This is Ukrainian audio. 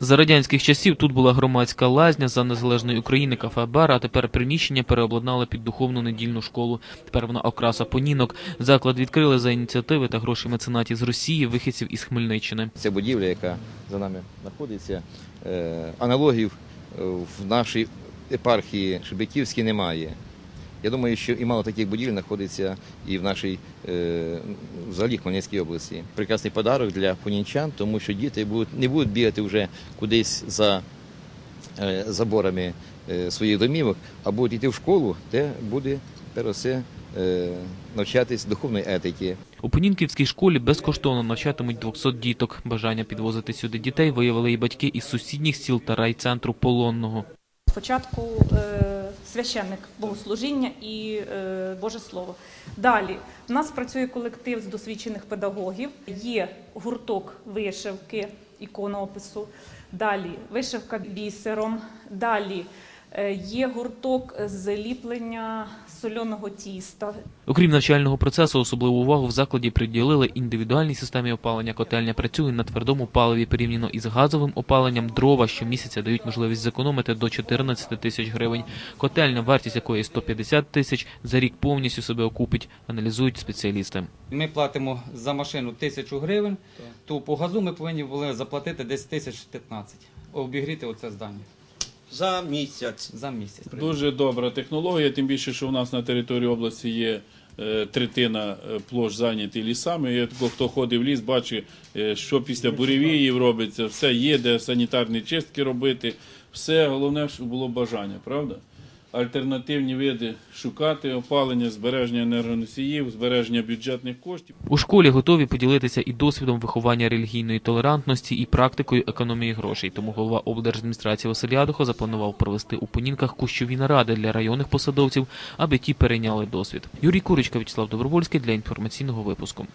За радянських часів тут була громадська лазня за незалежної України кафе бар, а тепер приміщення переобладнали під духовну недільну школу. Тепер вона окраса понінок. Заклад відкрили за ініціативи та гроші меценатів з Росії, вихідців із Хмельниччини. Ця будівля, яка за нами знаходиться, е, аналогів е, в нашій епархії Шебетівській немає. Я думаю, що і мало таких будівель знаходиться і в нашій е, взагалі Хмельницькій області. Прекрасний подарок для понінчан, тому що діти будуть, не будуть бігати вже кудись за е, заборами е, своїх домівок, а будуть йти в школу, де буде перш навчатись духовної етики. У Понінківській школі безкоштовно навчатимуть 200 діток. Бажання підвозити сюди дітей виявили і батьки із сусідніх сіл та райцентру Полонного. Спочатку е, священник богослужіння і е, Боже Слово. Далі в нас працює колектив з досвідчених педагогів. Є гурток вишивки, іконопису. Далі вишивка бісером. Далі є гурток з ліплення сольоного тіста. Окрім навчального процесу, особливу увагу в закладі приділили індивідуальній системі опалення. Котельня працює на твердому паливі порівняно із газовим опаленням. Дрова щомісяця дають можливість зекономити до 14 тисяч гривень. Котельня, вартість якої 150 тисяч, за рік повністю себе окупить, аналізують спеціалісти. Ми платимо за машину тисячу гривень, то по газу ми повинні були заплатити десь тисяч 15. Обігріти оце здання за місяць. за місяць. Дуже добра технологія, тим більше, що у нас на території області є е, третина е, площ зайняті лісами. Тако, хто ходить в ліс, бачить, е, що після буревіїв робиться, все є, де санітарні чистки робити. Все головне, щоб було бажання, правда? Альтернативні види шукати, опалення, збереження енергоносіїв, збереження бюджетних коштів. У школі готові поділитися і досвідом виховання релігійної толерантності, і практикою економії грошей. Тому голова облдержадміністрації Василь Ядухо запланував провести у Понінках кущові наради для районних посадовців, аби ті перейняли досвід. Юрій Курочка, Вячеслав Добровольський для інформаційного випуску.